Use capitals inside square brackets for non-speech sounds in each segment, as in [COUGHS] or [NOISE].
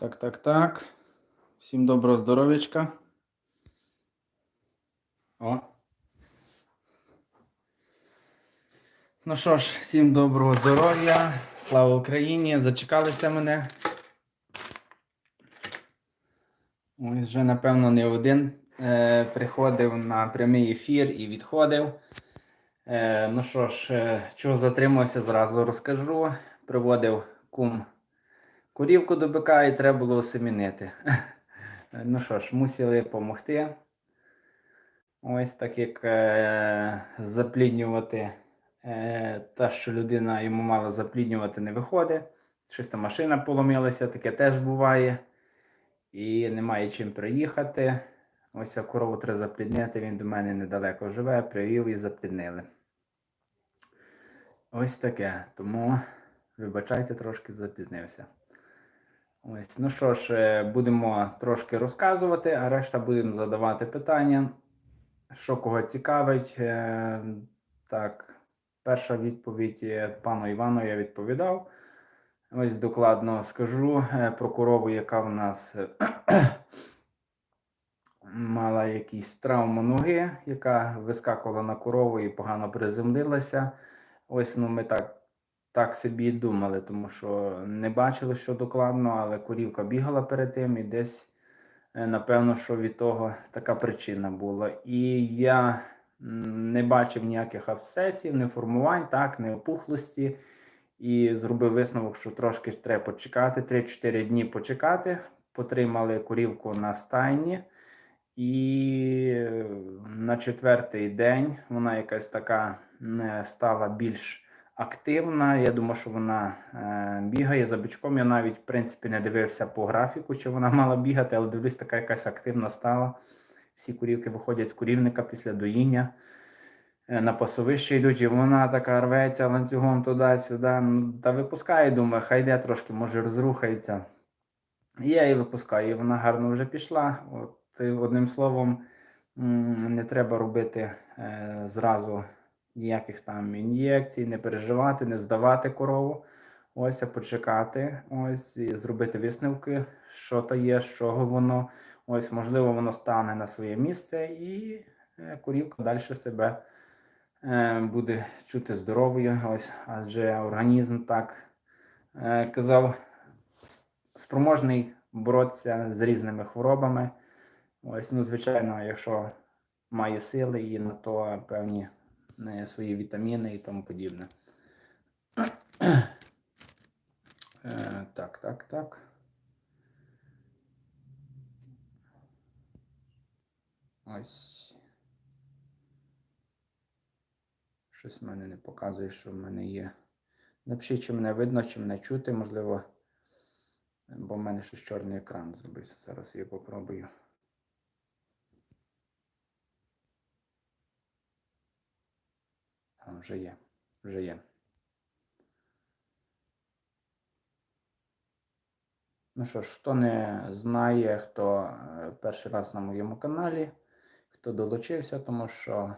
Так, так, так. Всім доброго здоров'ячка. О. Ну що ж, всім доброго здоров'я. Слава Україні! Зачекалися мене. Ось вже, напевно, не один е, приходив на прямий ефір і відходив. Е, ну що ж, е, чого затримався, зразу розкажу. Приводив кум курівку до бика і треба було осемінити. [LAUGHS] Ну що ж, мусили допомогти. Ось так як е, запліднювати е, те, що людина йому мала запліднювати, не виходить. Щось там машина поломилася, таке теж буває. І немає чим приїхати. Ось а корову треба запліднити, він до мене недалеко живе, привів і запліднили. Ось таке. Тому, вибачайте, трошки запізнився. Ось, ну що ж, е, будемо трошки розказувати, а решта будемо задавати питання. Що кого цікавить. Е, Так, перша відповідь е, пану Івану я відповідав. Ось докладно скажу про корову, яка в нас [COUGHS] мала якісь травму ноги, яка вискакувала на корову і погано приземлилася. Ось ну ми так так собі і думали, тому що не бачили, що докладно, але корівка бігала перед тим і десь, е, напевно, що від того така причина була. І я не бачив ніяких абсцесів, не формувань, так, не опухлості. І зробив висновок, що трошки треба почекати, 3-4 дні почекати. Потримали корівку на стайні. І е, на четвертий день вона якась така стала більш активна. Я думаю, що вона е, бігає за бичком. Я навіть, в принципі, не дивився по графіку, чи вона мала бігати, але дивлюсь, така якась активна стала. Всі курівки виходять з курівника після доїння. е, На пасовище йдуть, і вона така рветься ланцюгом туди-сюди. Ну, Та випускає, думаю, хай йде трошки, може розрухається. Я її випускаю, і вона гарно вже пішла. От, одним словом, не треба робити е, зразу ніяких там ін'єкцій, не переживати, не здавати корову. Ось, а почекати, ось, і зробити висновки, що то є, з чого воно. Ось, можливо, воно стане на своє місце, і е, корівка далі себе е, буде чути здоровою. Ось, адже організм так е, казав, спроможний боротися з різними хворобами. Ось, ну, звичайно, якщо має сили і на то певні свої вітаміни і тому подібне. Е, так, так, так. Ось. Щось в мене не показує, що в мене є. Напишіть, чи мене видно, чи мене чути, можливо. Бо в мене щось чорний екран зробився. Зараз я попробую. Вже є. Вже є. Ну що ж, хто не знає, хто е, перший раз на моєму каналі, хто долучився, тому що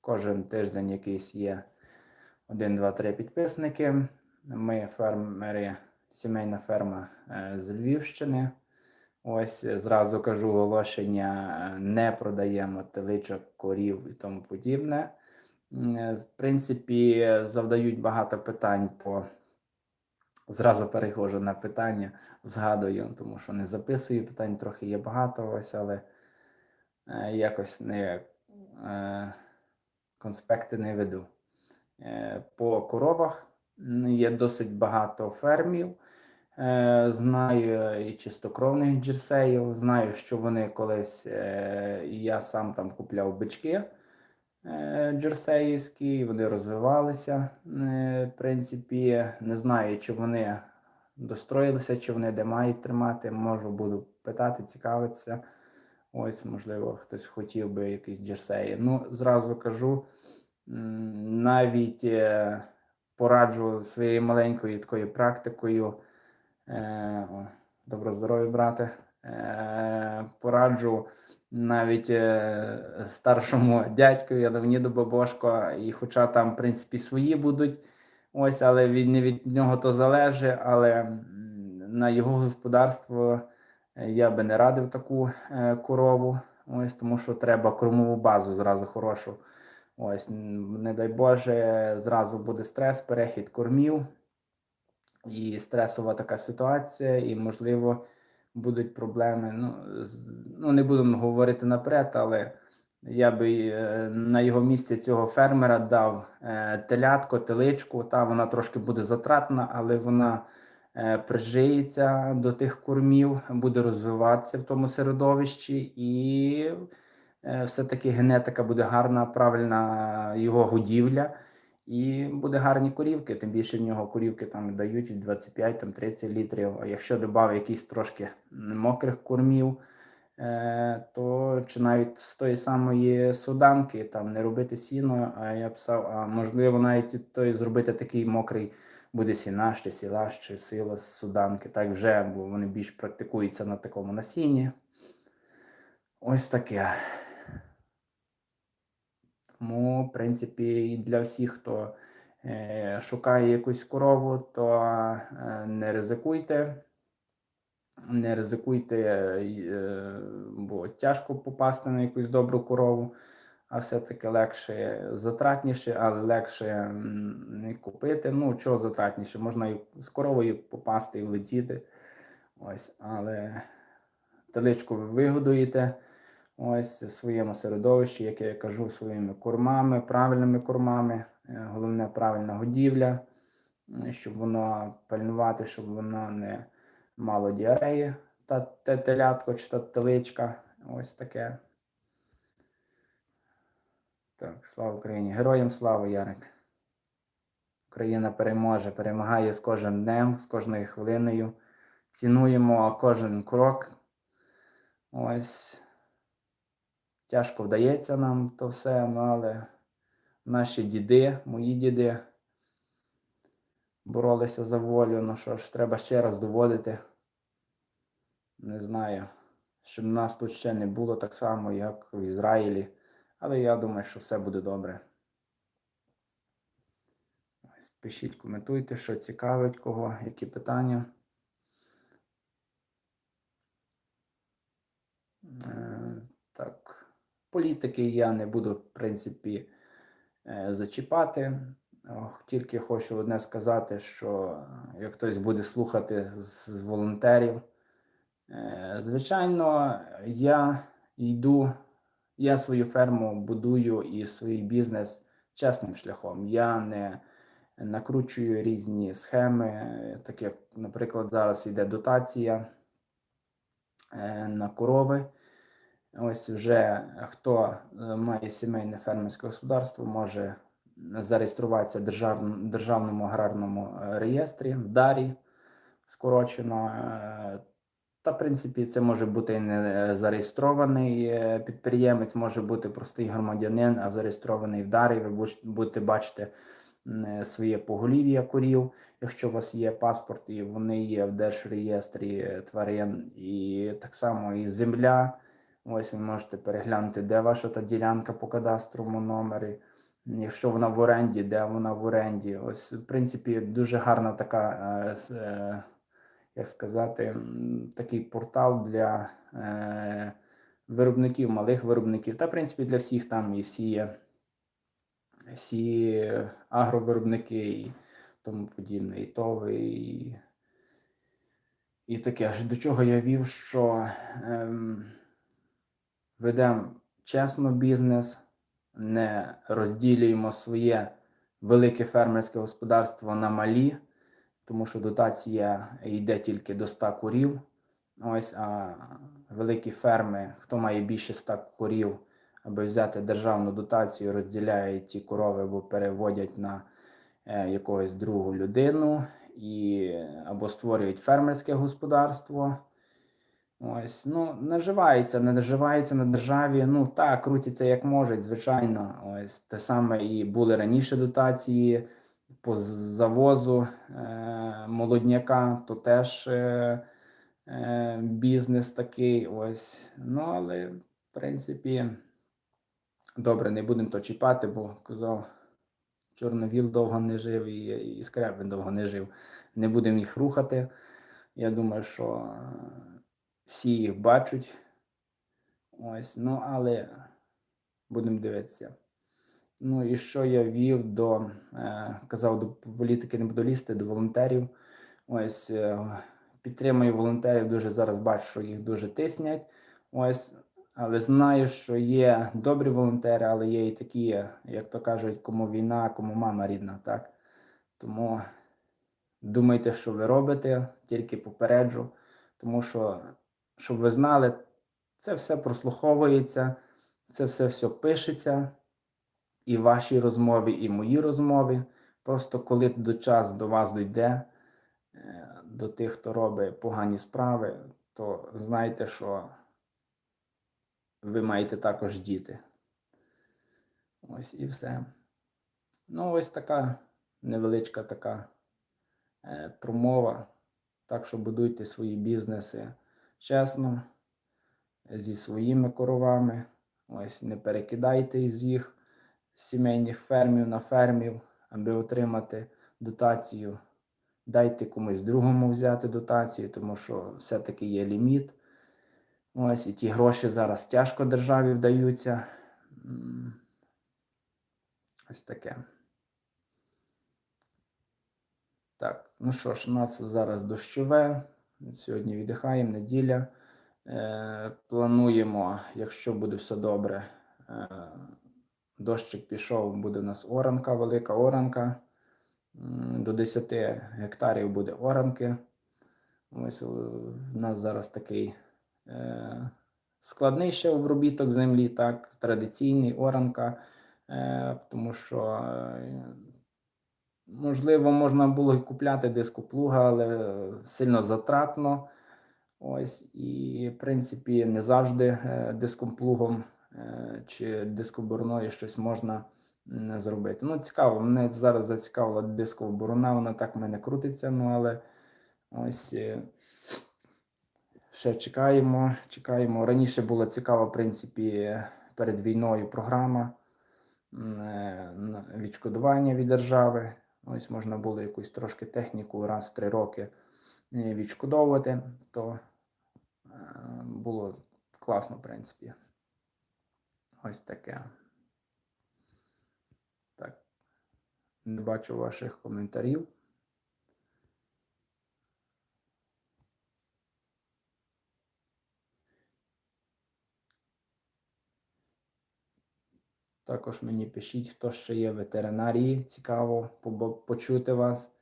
кожен тиждень якийсь є 1, 2, 3 підписники. Ми фермери, сімейна ферма е, з Львівщини. Ось зразу кажу оголошення: е, не продаємо теличок, корів і тому подібне. Е, В принципі, завдають багато питань по. Зразу переходжу на питання, згадую, тому що не записую питань, трохи є багато, ось, але е, якось не е, конспекти не веду. По коровах є досить багато фермів. Знаю і чистокровних джерсеїв, знаю, що вони колись, і я сам там купляв бички джерсеївські, вони розвивалися. Е, В принципі, не знаю, чи вони достроїлися, чи вони де мають тримати. Можу буду питати, цікавитися. Ось, можливо, хтось хотів би якісь джерсеї. Ну, зразу кажу, навіть е, пораджу своєю маленькою такою практикою. Е, добро здоров'я, брате. Е, пораджу навіть е, старшому дядькові, Леоніду Бабошко, і хоча там, в принципі, свої будуть, ось, але від, не від нього то залежить, але на його господарство е, я би не радив таку е, корову. Ось тому що треба кормову базу зразу хорошу. Ось, не дай Боже, зразу буде стрес, перехід кормів і стресова така ситуація, і, можливо, будуть проблеми. Ну, ну не будемо говорити наперед, але я би е, на його місці цього фермера дав е, телятко, теличку. Та вона трошки буде затратна, але вона е, прижиється до тих кормів, буде розвиватися в тому середовищі, і все-таки генетика буде гарна, правильна його годівля. І буде гарні корівки, тим більше в нього корівки там дають від 25 там, 30 літрів. А якщо додав якісь трошки мокрих кормів, е, то чи навіть з тої самої суданки там не робити сіно, а я писав, а можливо навіть той зробити такий мокрий буде сінаш, чи сілаш, чи сила з суданки. Так вже, бо вони більш практикуються на такому насінні. Ось таке. Тому, в принципі, і для всіх, хто е, шукає якусь корову, то е, не ризикуйте. Не ризикуйте, е, бо тяжко попасти на якусь добру корову, а все-таки легше затратніше, але легше не купити. Ну, чого затратніше? Можна і з коровою попасти і влетіти. Ось, але теличку ви вигодуєте ось своєму середовищі, як я кажу, своїми кормами, правильними кормами. Е, Головне правильна годівля, е, щоб воно пильнувати, щоб воно не мало діареї, та те телятко чи та теличка. Ось таке. Так, слава Україні! Героям слава, Ярик! Україна переможе, перемагає з кожним днем, з кожною хвилиною. Цінуємо кожен крок. Ось. Тяжко вдається нам то все, ну, але наші діди, мої діди боролися за волю. Ну що ж, треба ще раз доводити. Не знаю, щоб нас тут ще не було так само, як в Ізраїлі. Але я думаю, що все буде добре. Пишіть, коментуйте, що цікавить кого, які питання. Е, політики я не буду, в принципі, е, зачіпати. Тільки хочу одне сказати, що як хтось буде слухати з, з волонтерів, е, звичайно, я йду, я свою ферму будую і свій бізнес чесним шляхом. Я не накручую різні схеми, е, так як, наприклад, зараз йде дотація е, на корови. Ось вже хто е, має сімейне фермерське господарство, може зареєструватися в держав, державному аграрному е, реєстрі в ДАРі скорочено. е, Та, в принципі, це може бути не е, зареєстрований е, підприємець, може бути простий громадянин, а зареєстрований в ДАРі. Ви будете бачити е, своє поголів'я корів, якщо у вас є паспорт, і вони є в держреєстрі е, тварин, і так само і земля. Ось ви можете переглянути, де ваша та ділянка по кадастровому номері. Якщо вона в оренді, де вона в оренді. Ось, в принципі, дуже гарна така, е, е, як сказати, такий портал для е, виробників, малих виробників. Та, в принципі, для всіх там і всі, є- всі агровиробники і тому подібне, і тови, і, і таке. До чого я вів, що. Ем, ведемо чесно бізнес, не розділюємо своє велике фермерське господарство на малі, тому що дотація йде тільки до 100 курів. Ось, а великі ферми, хто має більше 100 курів, аби взяти державну дотацію, розділяють ті корови або переводять на е, якогось другу людину, і, або створюють фермерське господарство. Ось, ну, наживаються, не наживаються на державі. Ну так, крутяться як можуть, звичайно. Ось те саме і були раніше дотації по завозу е, молодняка, то теж е, е, бізнес такий. Ось. Ну, але, в принципі, добре, не будемо то чіпати, бо казав, Чорновіл довго не жив і, і Скрябин довго не жив. Не будемо їх рухати. Я думаю, що всі їх бачать. Ось, ну, але будемо дивитися. Ну і що я вів до, е, казав, до політики не буду лізти, до волонтерів. Ось е, підтримую волонтерів, дуже зараз бачу, що їх дуже тиснять. Ось, але знаю, що є добрі волонтери, але є і такі, як то кажуть, кому війна, кому мама рідна, так? Тому думайте, що ви робите, тільки попереджу, тому що, щоб ви знали, це все прослуховується, це все все пишеться, і в вашій розмові, і в моїй розмові. Просто коли до час до вас дійде, е, до тих, хто робить погані справи, то знайте, що ви маєте також діти. Ось і все. Ну, ось така невеличка така е, промова. Так що будуйте свої бізнеси чесно, зі своїми коровами. Ось не перекидайте з їх сімейних фермів на фермів, аби отримати дотацію. Дайте комусь другому взяти дотацію, тому що все-таки є ліміт. Ось і ті гроші зараз тяжко державі вдаються. Ось таке. Так, ну що ж, у нас зараз дощове. Сьогодні віддихаємо, неділя. Е, плануємо, якщо буде все добре, е, дощик пішов, буде у нас оранка, велика оранка. До 10 гектарів буде оранки. Ось е, у нас зараз такий е, складний ще обробіток землі, так, традиційний оранка, е, тому що, е, можливо, можна було й купляти дископлуга, але сильно затратно. Ось, і, в принципі, не завжди е, дископлугом е, чи дискобороною щось можна зробити. Ну, цікаво, мене зараз зацікавила дискова борона, вона так в мене крутиться, ну але ось. е, Ще чекаємо, чекаємо. Раніше була цікава, в принципі, перед війною програма відшкодування від держави. Ось можна було якусь трошки техніку раз в три роки е, відшкодовувати, то е, було класно, в принципі. Ось таке. Так. Не бачу ваших коментарів. Також мені пишіть, хто ще є в ветеринарії. Цікаво почути вас.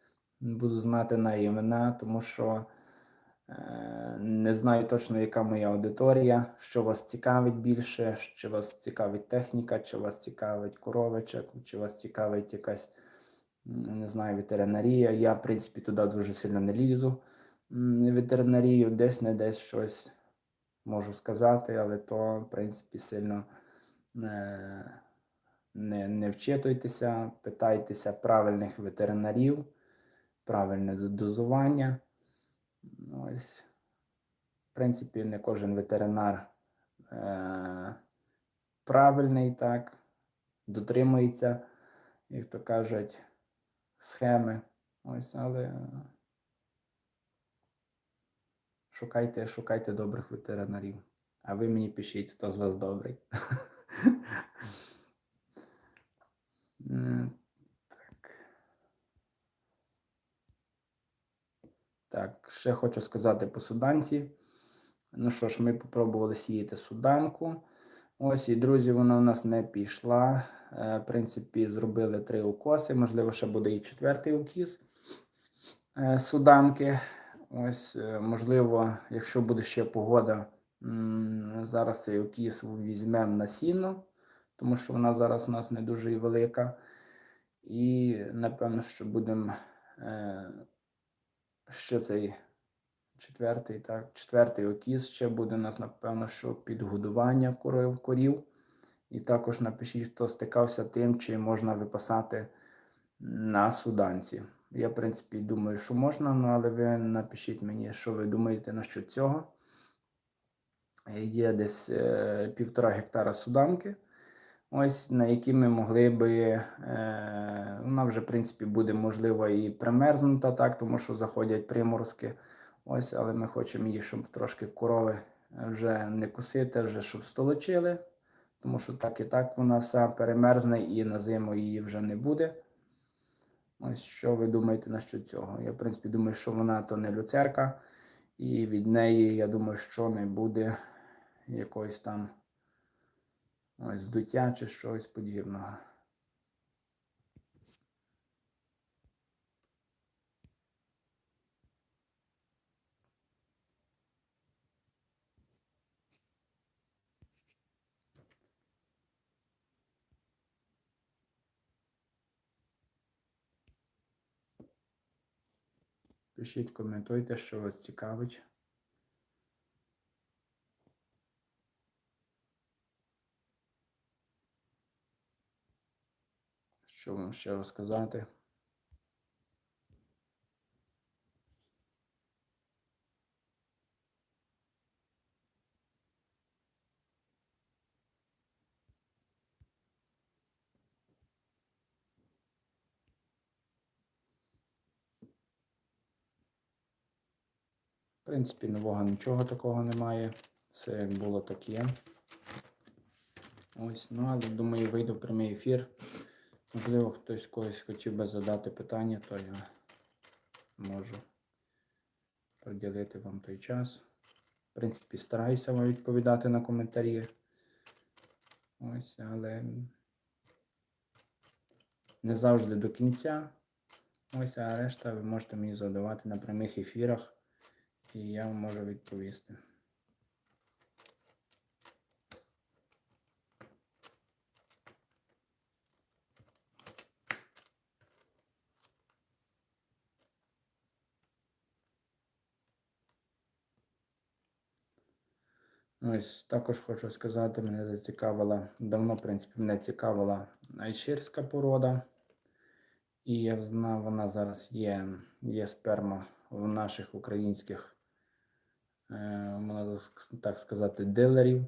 Буду знати на імена, тому що е, не знаю точно, яка моя аудиторія, що вас цікавить більше, чи вас цікавить техніка, чи вас цікавить коровичок, чи вас цікавить якась, не знаю, ветеринарія. Я, в принципі, туди дуже сильно не лізу. Ветеринарію десь не десь щось можу сказати, але то, в принципі, сильно. е, не, не вчитуйтеся, питайтеся правильних ветеринарів, правильне дозування. Ось, в принципі, не кожен ветеринар е, правильний, так, дотримується, як то кажуть, схеми. Ось, але шукайте, шукайте добрих ветеринарів. А ви мені пишіть, хто з вас добрий. [LAUGHS] Е, Так. Так, ще хочу сказати по суданці. Ну що ж, ми попробували сіяти суданку. Ось, і друзі, вона у нас не пішла. Е, В принципі, зробили три укоси. Можливо, ще буде і четвертий укіс е, суданки. Ось, можливо, якщо буде ще погода, зараз цей укіс візьмемо на сіно, тому що вона зараз у нас не дуже і велика. І напевно, що будемо е, ще цей четвертий, так, четвертий окіс ще буде у нас, напевно, що підгодування корів, корів. І також напишіть, хто стикався тим, чи можна випасати на суданці. Я, в принципі, думаю, що можна, ну, але ви напишіть мені, що ви думаєте насчет цього. Є десь е, півтора гектара суданки, ось на які ми могли би. Е, вона вже, в принципі, буде можливо і примерзнута, так, тому що заходять приморозки. Ось, але ми хочемо її, щоб трошки корови вже не косити, вже щоб столочили. Тому що так і так вона вся перемерзне і на зиму її вже не буде. Ось що ви думаєте насчет цього? Я, в принципі, думаю, що вона то не люцерка, і від неї, я думаю, що не буде якогось там ось здуття чи щось подібного. Пишіть, коментуйте, що вас цікавить. Що вам ще розказати? В принципі, нового нічого такого немає. Все як було, так є. Ось, ну але думаю, вийду в прямий ефір. Можливо, хтось когось хотів би задати питання, то я можу приділити вам той час. В принципі, стараюся вам відповідати на коментарі. Ось, але не завжди до кінця. Ось, а решта ви можете мені задавати на прямих ефірах, і я вам можу відповісти. Ось також хочу сказати, мене зацікавила, давно, в принципі, мене цікавила айширська порода. І я знав, вона зараз є, є сперма в наших українських, е, можна так сказати, дилерів.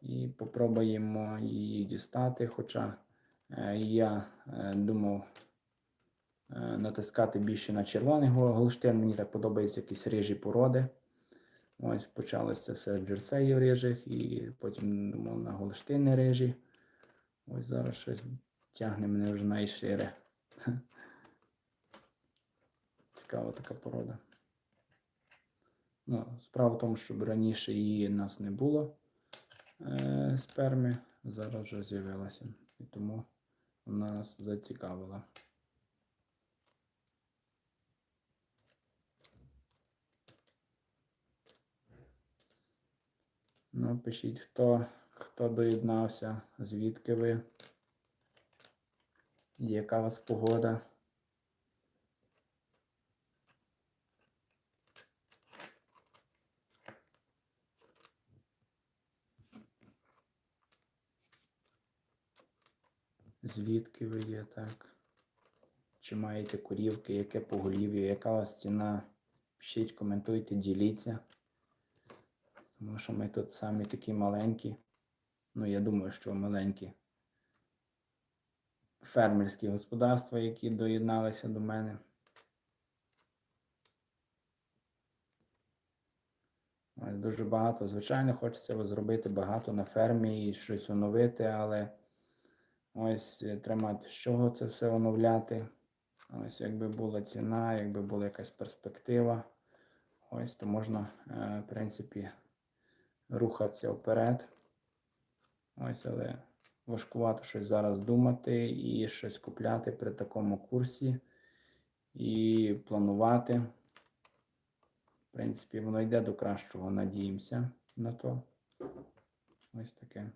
І попробуємо її дістати. Хоча е, я е, думав натискати більше на червоний гол- голштин. Мені так подобаються якісь рижі породи. Ось почалося все з джерсеїв рижих і потім думав на голштини рижі. Ось зараз щось тягне мене вже найшире. [LAUGHS] Цікава така порода. Ну, справа в тому, що раніше її в нас не було е, сперми, зараз вже з'явилася. І тому вона нас зацікавила. Ну, пишіть, хто, хто доєднався, звідки ви, яка у вас погода. Звідки ви є, так? Чи маєте корівки, яке поголів'я, яка у вас ціна? Пишіть, коментуйте, діліться. Тому що ми тут самі такі маленькі. Ну, я думаю, що маленькі фермерські господарства, які доєдналися до мене. Дуже багато. Звичайно, хочеться зробити багато на фермі і щось оновити, але ось е, тримати, з чого це все оновляти. Ось якби була ціна, якби була якась перспектива, ось то можна, е, в принципі, рухатися вперед. Ось, але важкувато щось зараз думати і щось купляти при такому курсі і планувати. В принципі, воно йде до кращого, надіємося на то. Ось таке.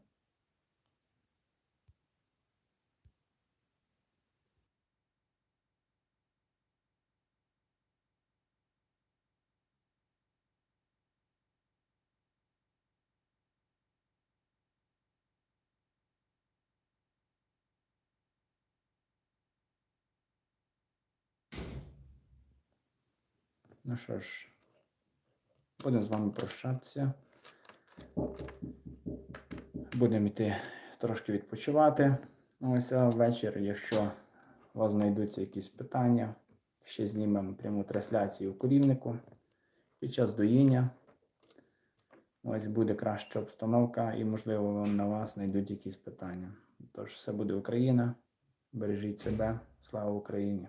Ну що ж, будемо з вами прощатися. Будемо йти трошки відпочивати. Ось а ввечері, якщо у вас знайдуться якісь питання, ще знімемо пряму трансляцію у корівнику. під час доїння. Ось буде краща обстановка і, можливо, на вас знайдуть якісь питання. Тож, все буде Україна. Бережіть себе. Слава Україні!